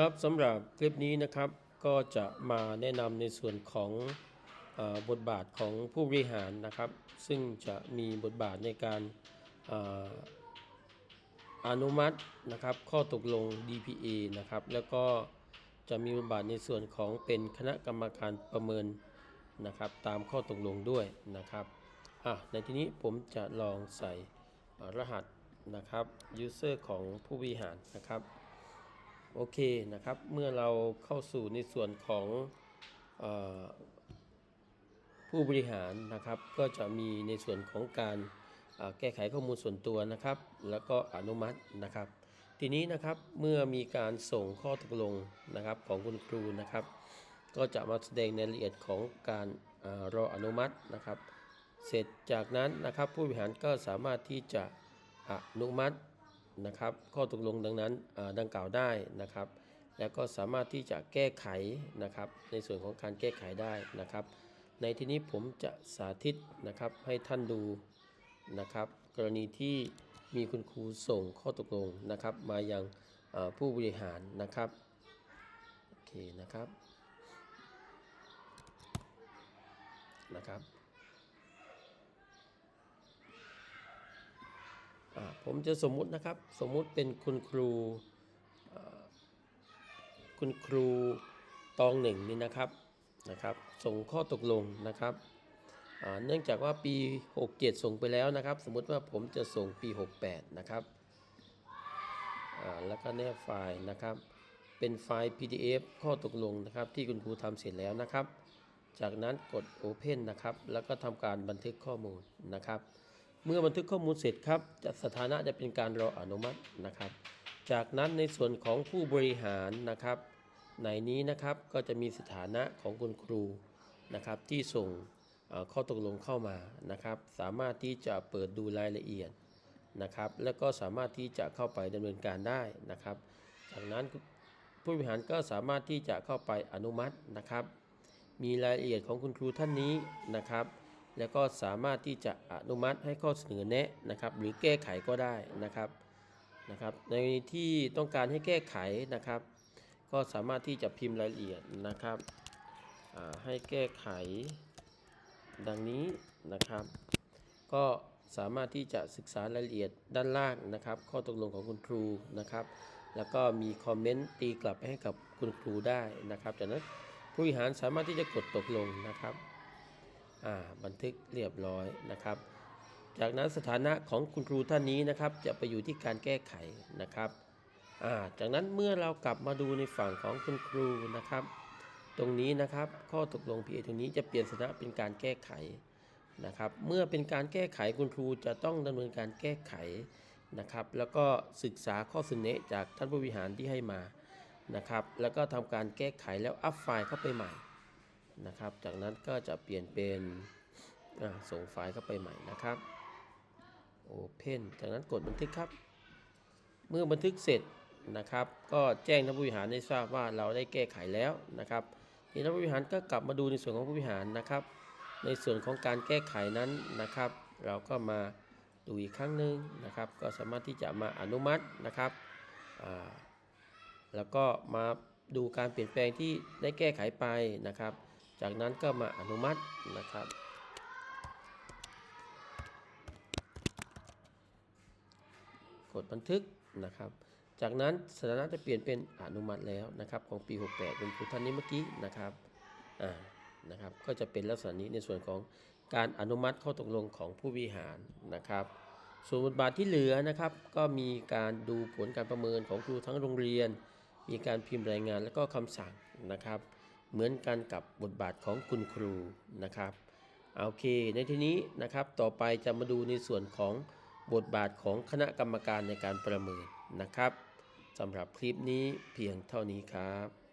ครับสำหรับคลิปนี้นะครับก็จะมาแนะนำในส่วนของอบทบาทของผู้บริหารนะครับ ซึ่งจะมีบทบาทในการออนุมัตินะครับข้อตกลง DPA นะครับแล้วก็จะมีบทบาทในส่วนของเป็นคณะกรรมการประเมินนะครับตามข้อตกลงด้วยนะครับอะในที่นี้ผมจะลองใส่รหัสนะครับ user ของผู้บริหารนะครับ โอเคนะครับ เมื่อเราเข้าสู่ในส่วนของอผู้บริหารนะครับ ก็จะมีในส่วนของการแก้ไขข้อมูลส่วนตัวนะครับ แล้วก็อนุมัตินะครับ ทีนี้นะครับเมื่อมีการส่งข้อตกลงนะครับของคุณครูนะครับ ก็จะมาแสดงในรายละเอียดของการรออนุมัตินะครับ เสร็จจากนั้นนะครับผู้บริหารก็สามารถที่จะอนุมัติ นะครับ ข้อตกลงดังนั้นดังกล่าวได้นะครับ แล้วก็สามารถที่จะแก้ไขนะครับ ในส่วนของการแก้ไขได้นะครับ ในที่นี้ผมจะสาธิตนะครับให้ท่านดูนะครับ กรณีที่มีคุณครูส่งข้อตกลงนะครับ มายังผู้บริหารนะครับโอเคนะครับนะครับ อ่า ผมจะสมมุตินะครับ สมมุติเป็นคุณครูคุณครูตองหนึ่งนี่นะครับนะครับส่งข้อตกลงนะครับเนื่องจากว่าปี 67 ส่งไปแล้วนะครับ สมมุติว่าผมจะส่งปี 68 นะครับแล้วก็แนบไฟล์นะครับ เป็นไฟล์ PDF ข้อตกลงนะครับ ที่คุณครูทำเสร็จแล้วนะครับ จากนั้นกด Open นะครับ แล้วก็ทำการบันทึกข้อมูลนะครับ เมื่อบันทึกข้อมูลเสร็จครับจะสถานะจะเป็นการรออนุมัตินะครับ จากนั้นในส่วนของผู้บริหารนะครับ ในนี้นะครับก็จะมีสถานะของคุณครูนะครับที่ส่งข้อตกลงเข้ามานะครับ สามารถที่จะเปิดดูรายละเอียดนะครับ แล้วก็สามารถที่จะเข้าไปดำเนินการได้นะครับ จากนั้นผู้บริหารก็สามารถที่จะเข้าไปอนุมัตินะครับ มีรายละเอียดของคุณครูท่านนี้นะครับ แล้วก็สามารถที่จะอนุมัติให้ข้อเสนอแนะนะครับ หรือแก้ไขก็ได้นะครับนะครับ ในที่ต้องการให้แก้ไขนะครับ ก็สามารถที่จะพิมพ์รายละเอียดนะครับให้แก้ไข ดังนี้นะครับ ก็สามารถที่จะศึกษารายละเอียดด้านล่างนะครับ ข้อตกลงของคุณครูนะครับ แล้วก็มีคอมเมนต์ตีกลับไปให้กับคุณครูได้นะครับ จากนั้นผู้บริหารสามารถที่จะกดตกลงนะครับ บันทึกเรียบร้อยนะครับ จากนั้นสถานะของคุณครูท่านนี้นะครับ จะไปอยู่ที่การแก้ไขนะครับาจากนั้นเมื่อเรากลับมาดูในฝั่งของคุณครูนะครับ ตรงนี้นะครับข้อตกลง PA ตรงนี้จะเปลี่ยนสถานะเป็นการแก้ไขนะครับ เมื่อเป็นการแก้ไขคุณครูจะต้องดำเนินการแก้ไขนะครับ แล้วก็ศึกษาข้อเสนอจากท่านผู้บริหารที่ให้มานะครับ แล้วก็ทำการแก้ไขแล้วอัพไฟล์เข้าไปใหม่ นะครับ จากนั้นก็จะเปลี่ยนเป็นส่งไฟล์เข้าไปใหม่นะครับ Open จากนั้นกดบันทึกครับ เมื่อบันทึกเสร็จนะครับ ก็แจ้งท่านผู้บริหารให้ทราบว่าเราได้แก้ไขแล้วนะครับทีนี้ท่านผู้บริหารก็กลับมาดูในส่วนของผู้บริหารนะครับ ในส่วนของการแก้ไขนั้นนะครับ เราก็มาดูอีกครั้งหนึ่งนะครับ ก็สามารถที่จะมาอนุมัตินะครับแล้วก็มาดูการเปลี่ยนแปลงที่ได้แก้ไขไปนะครับ จากนั้นก็มาอนุมัตินะครับ กดบันทึกนะครับ จากนั้นสถานะจะเปลี่ยนเป็นอนุมัติแล้วนะครับ ของปี 68 เป็นครูท่านนี้เมื่อกี้นะครับอ่านะครับ ก็จะเป็นลักษณะนี้ในส่วนของการอนุมัติข้อตกลงของผู้บริหารนะครับส่วนบทบาทที่เหลือนะครับ ก็มีการดูผลการประเมินของครูทั้งโรงเรียน มีการพิมพ์รายงานและก็คำสั่งนะครับ เหมือนกันกับบทบาทของคุณครูนะครับโอเค ในที่นี้นะครับต่อไปจะมาดูในส่วนของบทบาทของคณะกรรมการในการประเมินนะครับสำหรับคลิปนี้เพียงเท่านี้ครับ